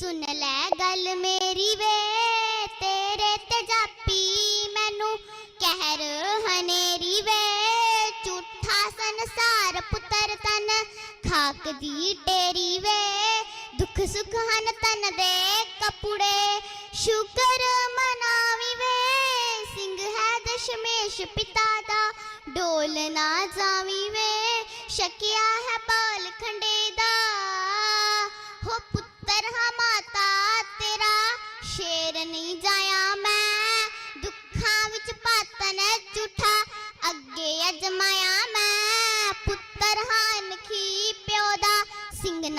ਸੁਣ ਲੈ ਗੱਲ ਮੇਰੀ ਵੇ, ਤੇਰੇ ਤੇ ਜਾਪੀ ਮੈਨੂੰ। ਕਹਿਰ ਹਨੇਰੀ ਵੇ, ਝੂਠਾ ਸੰਸਾਰ ਪੁੱਤਰ ਤਨ। ਖਾਕ ਦੀ ਟੇਰੀ ਵੇ, ਦੁੱਖ ਸੁੱਖ ਹਨ ਤਨ ਦੇ ਕਪੜੇ। ਸ਼ੁਕਰ ਮਨਾਵੀ ਵੇ, ਸਿੰਘ ਹੈ ਦਸ਼ਮੇਸ਼ ਪਿਤਾ ਦਾ। ਡੋਲ ਨਾ ਜਾਵੀ ਵੇ ਸ਼ਕਿਆ ਹੈ ਬਾਲ ਖੰਡੇ ਦਾ।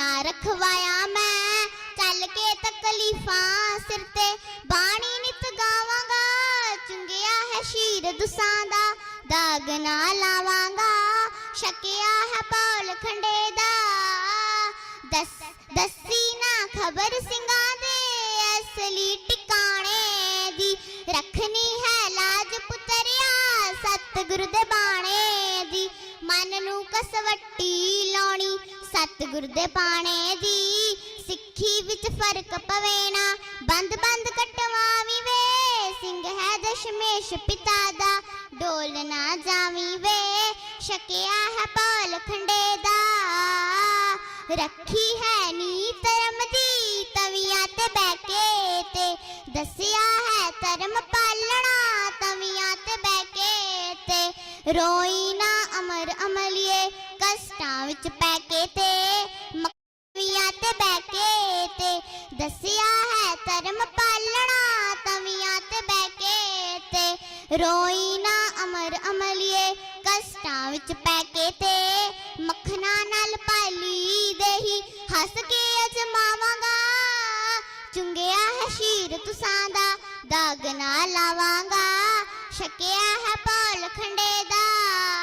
ਨਾ ਰਖਵਾਇਆ ਮੈਂ। ਚੱਲ ਕੇ ਤਕਲੀਫਾਂ ਸਿਰ ਤੇ ਬਾਣੀ ਨਿਤ ਗਾਵਾਂਗਾ। ਚੁੰਗਿਆ ਹੈ ਸ਼ੀਰ ਦੁਸਾਂ ਦਾ, ਦਾਗ ਨਾ ਲਾਵਾਂਗਾ। ਸ਼ਕਿਆ ਹੈ ਪੌਲ ਖੰਡੇ ਦਾ। ਦਸ, ਦਸੀ ਨਾ ਖਬਰ ਸਿੰਘਾਂ ਦੇ ਅਸਲੀ ਟਿਕਾਣੇ ਦੀ ਰੱਖਣੀ ਹੈ ਲਾਜ ਪੁੱਤਰਿਆ, ਸਤਿਗੁਰ ਦੇ ਬਾਣੇ ਦੀ। ਮਨ ਨੂੰ ਕਸਵੱਟੀ ਸਤਿਗੁਰ ਦੇ ਬਾਣੇ ਦੀ ਸਿੱਖੀ ਵਿੱਚ ਫ਼ਰਕ ਪਵੇ ਨਾ। ਬੰਦ ਬੰਦ ਕਟਵਾਵੀ ਵੇ ਸਿੰਘ ਹੈ ਦਸ਼ਮੇਸ਼ ਪਿਤਾ ਦਾ। ਡੋਲ ਨਾ ਜਾਵੀ ਵੇ ਸ਼ਕਿਆ ਹੈ ਪੌਲ ਖੰਡੇ ਦਾ। ਰੱਖੀ ਹੈ ਨੀ ਧਰਮ ਦੀ ਤਵੀਆਂ ਤੇ ਬਹਿ ਕੇ ਤੇ। ਦੱਸਿਆ ਹੈ ਧਰਮ ਪਾਲਣਾ ਤਵੀਆਂ ਤੇ ਬਹਿ ਕੇ ਤੇ। ਰੋਈ ਨਾ ਅਮਲੀਏ ਕਸ਼ਟਾਂ ਵਿੱਚ ਪੈ ਕੇ ਤੇ ਮੱਕੀਆਂ ਤੇ ਬਹਿ ਕੇ ਤੇ, ਦੱਸਿਆ ਹੈ ਧਰਮ ਪਾਲਣਾ ਤਵੀਆਂ ਤੇ ਬਹਿ ਕੇ ਤੇ, ਰੋਈ ਨਾ ਅਮਰ ਅਮਲੀਏ ਕਸ਼ਟਾਂ ਵਿੱਚ ਪੈ ਕੇ ਤੇ, ਮੱਖਣਾ ਨਾਲ ਪਾਲੀ ਦੇਹੀ, ਹੱਸ ਕੇ ਅਜਮਾਵਾਂਗਾ। ਚੁੰਗਿਆ ਹੈ ਸ਼ੀਰ ਤੁਸਾਂ ਦਾ, ਦਾਗ ਨਾ ਲਾਵਾਂਗਾ। ਛਕਿਆ ਹੈ ਪੌਲ ਖੰਡੇ ਦਾ।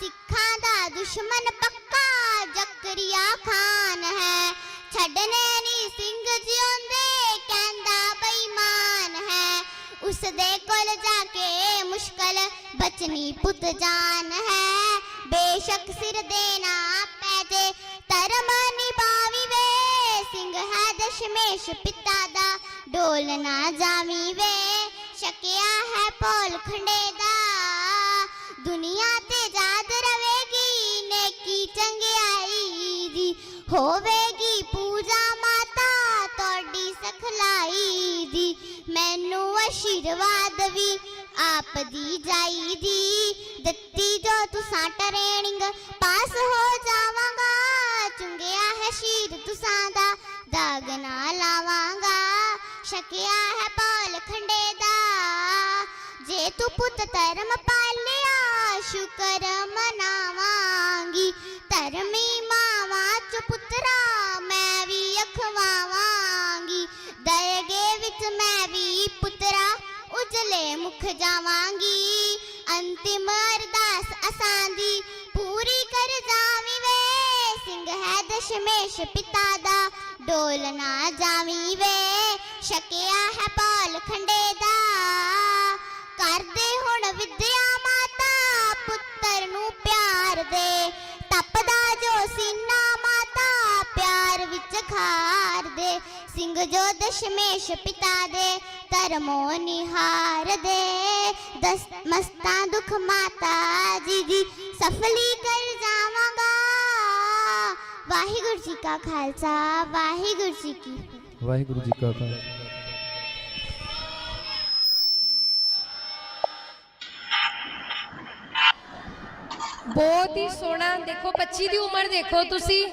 ਸਿੱਖਾਂ ਦਾ ਦੁਸ਼ਮਣ ਪੱਕਾ ਜ਼ਕਰੀਆ ਖਾਨ ਹੈ। ਛੱਡਨੇ ਨਹੀਂ ਸਿੰਘ ਜਿਉਂਦੇ, ਕਹਿੰਦਾ ਬੇਈਮਾਨ ਹੈ। ਉਸ ਦੇ ਕੋਲ ਜਾ ਕੇ ਮੁਸ਼ਕਲ ਬਚਨੀ ਪੁੱਤ ਜਾਨ ਹੈ। ਬੇਸ਼ੱਕ ਸਿਰ ਦੇਣਾ ਪੈ ਜੇ, ਧਰਮ ਨਿਭਾਵੀ ਵੇ ਸਿੰਘ ਹੈ ਦਸ਼ਮੇਸ਼ ਪਿਤਾ ਦਾ, ਡੋਲ ਨਾ ਜਾਵੀ ਵੇ ਸ਼ਕਿਆ ਹੈ ਪੌਲ ਖੰਡੇ ਦਾ। ਦੁਨੀਆ ਤੇ ਹੋਵੇਗੀ ਪੂਜਾ ਮਾਤਾ ਤੁਹਾਡੀ ਸਖਲਾਈ ਦੀ। ਮੈਨੂੰ ਆਸ਼ੀਰਵਾਦ ਵੀ ਆਪ ਦੀ ਜਾਈ ਦੀ ਦਿੱਤੀ ਜੋ ਤੁਸਾਂ ਟ੍ਰੇਨਿੰਗ, ਪਾਸ ਹੋ ਜਾਵਾਂਗਾ। ਚੁੰਗਿਆ ਹੈ ਸ਼ੀਰ ਤੁਸਾਂ ਦਾ, ਦਾਗ ਨਾ ਲਾਵਾਂਗਾ। ਸ਼ਕਿਆ ਹੈ ਪਾਲ ਖੰਡੇ ਦਾ। ਜੇ ਤੂੰ ਪੁੱਤ ਧਰਮ ਪਾਲਿਆ, ਸ਼ੁਕਰ ਮਨਾਵਾਂਗੀ ਉਜਲੇ ਮੁਖ ਜਾਵਾਂਗੀ। ਅੰਤਿਮ ਅਰਦਾਸ ਅਸਾਂ ਦੀ ਪੂਰੀ ਕਰ ਜਾਵੀਂ ਵੇ। ਸਿੰਘ ਹੈ ਦਸ਼ਮੇਸ਼ ਪਿਤਾ ਦਾ, ਡੋਲ ਨਾ ਜਾਵੀਂ ਵੇ। ਸ਼ਕਿਆ ਹੈ ਪਾਲ ਖੰਡੇ ਦਾ। ਕਰਦੇ ਹੁਣ ਵਿਦਿਆ ਮਾਤਾ, ਪੁੱਤਰ ਨੂੰ ਪਿਆਰ ਦੇ। ਤਪਦਾ ਜੋ ਸੀਨਾ ਮਾਤਾ, ਪਿਆਰ ਵਿੱਚ ਖਾਰ ਦੇ। ਸਿੰਘ ਜੋ ਦਸ਼ਮੇਸ਼ ਪਿਤਾ ਦੇ ਧਰਮੋ ਨਿਹਾਰ ਦੇ। ਦਸ ਮਸਤਾਂ ਦੁਖ ਮਾਤਾ ਜੀ ਦੀ ਸਫਲੀ ਕਰ ਜਾਵਾਂਗਾ। ਵਾਹਿਗੁਰੂ ਜੀ ਕਾ ਖਾਲਸਾ ਵਾਹਿਗੁਰੂ ਜੀ ਕੀ ਫਤਿਹ। ਵਾਹਿਗੁਰੂ ਜੀ ਕਾ ਖਾਲਸਾ। ਬਹੁਤ ਹੀ ਸੋਹਣਾ ਦੇਖੋ ਬੱਚੀ ਦੀ ਉਮਰ ਦੇਖੋ ਤੁਸੀਂ।